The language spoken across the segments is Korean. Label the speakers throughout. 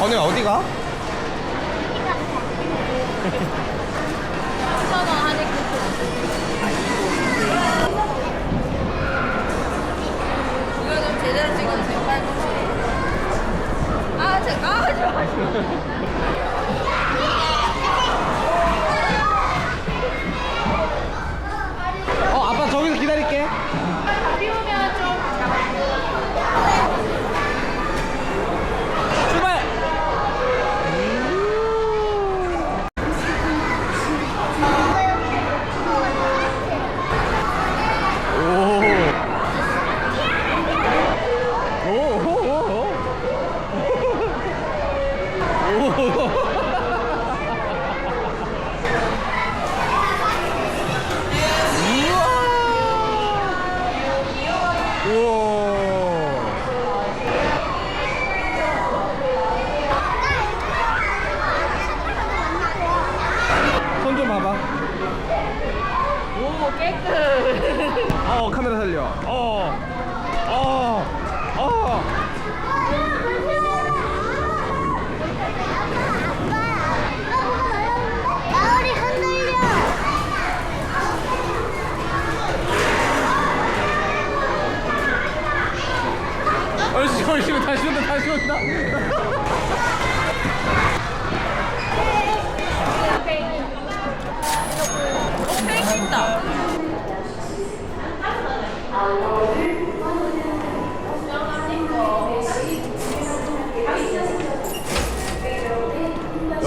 Speaker 1: 언니가 어디가?
Speaker 2: 제대로 찍어주세요 팔꿈치 아 제가 까가지고
Speaker 1: 어 아빠 저기서 기다릴게
Speaker 2: 비 오면 좀
Speaker 1: 출발 오. 오, 오, 오, 오. 우와. 손 좀 봐봐.
Speaker 2: 오 깨끗
Speaker 1: 어 카메라 살려. 어. 어. 어. 얼씨 얼씨 다시 온다 다시 온다.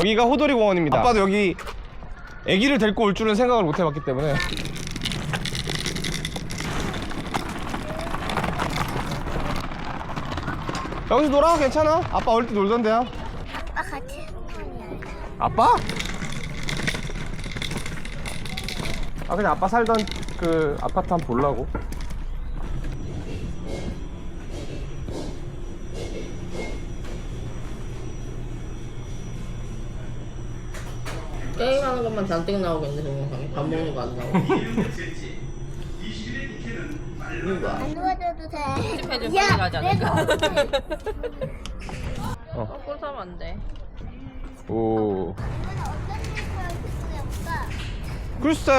Speaker 1: 여기가 호돌이 공원입니다. 아빠도 여기 아기를 데리고 올 줄은 생각을 못 해봤기 때문에. 여기서 놀아 괜찮아. 아빠 어릴 때 놀던데요.
Speaker 3: 아빠 같이.
Speaker 1: 아빠? 아 그냥 아빠 살던 그 아파트 한번 보려고.
Speaker 2: 게임하는 것만 잔뜩 나오겠네 동영상에 밥 먹는 거 안 나오고 누가
Speaker 3: 안 도와줘도 돼.
Speaker 2: 편집해 좀 빨리 가지 않을까
Speaker 1: 어.
Speaker 2: 어, 꼴 사면 안 돼
Speaker 1: 오.
Speaker 3: 어떤 걸 해볼까?
Speaker 1: 글쎄.